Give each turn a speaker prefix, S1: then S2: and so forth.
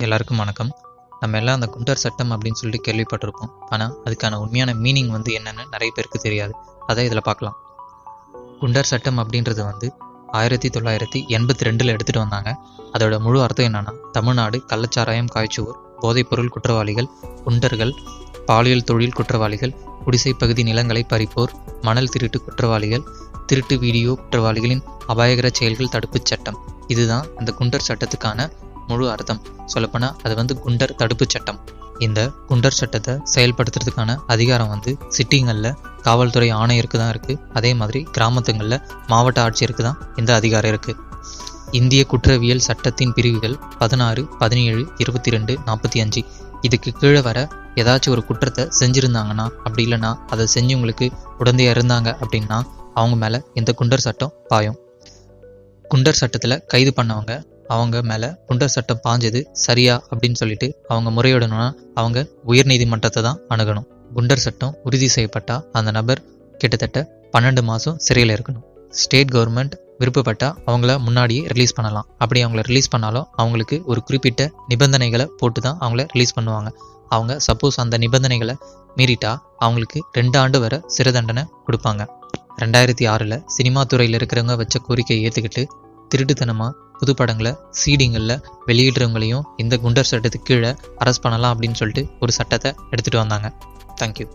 S1: எல்லாருக்கும் வணக்கம். நம்ம எல்லாம் அந்த குண்டர் சட்டம் அப்படின்னு சொல்லிட்டு கேள்விப்பட்டிருப்போம். ஆனால் அதுக்கான உண்மையான மீனிங் வந்து என்னென்னு நிறைய பேருக்கு தெரியாது. அதை இதில் பார்க்கலாம். குண்டர் சட்டம் அப்படின்றது வந்து ஆயிரத்தி தொள்ளாயிரத்தி எண்பத்தி ரெண்டில் எடுத்துகிட்டு வந்தாங்க. அதோட முழு அர்த்தம் என்னென்னா தமிழ்நாடு கள்ளச்சாராயம் காய்ச்சுவோர் போதைப்பொருள் குற்றவாளிகள் குண்டர்கள் பாலியல் தொழில் குற்றவாளிகள் குடிசை பகுதி நிலங்களை பறிப்போர் மணல் திருட்டு குற்றவாளிகள் திருட்டு வீடியோ குற்றவாளிகளின் அபாயகர செயல்கள் தடுப்புச் சட்டம். இதுதான் அந்த குண்டர் சட்டத்துக்கான முழு அர்த்தம். சொல்லப்போனால் அது வந்து குண்டர் தடுப்பு சட்டம். இந்த குண்டர் சட்டத்தை செயல்படுத்துறதுக்கான அதிகாரம் வந்து சிட்டிங்களில் காவல்துறை ஆணையருக்கு தான் இருக்குது அதே மாதிரி கிராமத்துங்களில் மாவட்ட ஆட்சியருக்கு தான் இந்த அதிகாரம் இருக்குது இந்திய குற்றவியல் சட்டத்தின் பிரிவுகள் பதினாறு பதினேழு இருபத்தி ரெண்டு நாற்பத்தி அஞ்சு. இதுக்கு கீழே வர ஏதாச்சும் ஒரு குற்றத்தை செஞ்சுருந்தாங்கன்னா அப்படி இல்லைன்னா அதை செஞ்சவங்களுக்கு உடந்தையாக இருந்தாங்க அப்படின்னா அவங்க மேலே இந்த குண்டர் சட்டம் பாயும். குண்டர் சட்டத்தில் கைது பண்ணவங்க அவங்க மேலே குண்டர் சட்டம் பாஞ்சது சரியா அப்படின்னு சொல்லிட்டு அவங்க முறையிடணும்னா அவங்க உயர்நீதிமன்றத்தை தான் அணுகணும். குண்டர் சட்டம் உறுதி செய்யப்பட்டால் அந்த நபர் கிட்டத்தட்ட பன்னெண்டு மாதம் சிறையில் இருக்கணும். ஸ்டேட் கவர்மெண்ட் விருப்பப்பட்டால் அவங்கள முன்னாடியே ரிலீஸ் பண்ணலாம். அப்படி அவங்கள ரிலீஸ் பண்ணாலும் அவங்களுக்கு ஒரு குறிப்பிட்ட நிபந்தனைகளை போட்டு தான் அவங்கள ரிலீஸ் பண்ணுவாங்க. அவங்க சப்போஸ் அந்த நிபந்தனைகளை மீறிட்டா அவங்களுக்கு ரெண்டு ஆண்டு வரை சிறை தண்டனை கொடுப்பாங்க. ரெண்டாயிரத்தி ஆறில் சினிமா துறையில் இருக்கிறவங்க வச்ச கோரிக்கையை ஏற்றுக்கிட்டு திருட்டுத்தனமாக புது படங்களை சீடிங்களில் வெளியிடுறவங்களையும் இந்த குண்டர் சட்டத்துக்கு கீழே அரெஸ்ட் பண்ணலாம் அப்படின்னு சொல்லிட்டு ஒரு சட்டத்தை எடுத்துகிட்டு வந்தாங்க. தேங்க்யூ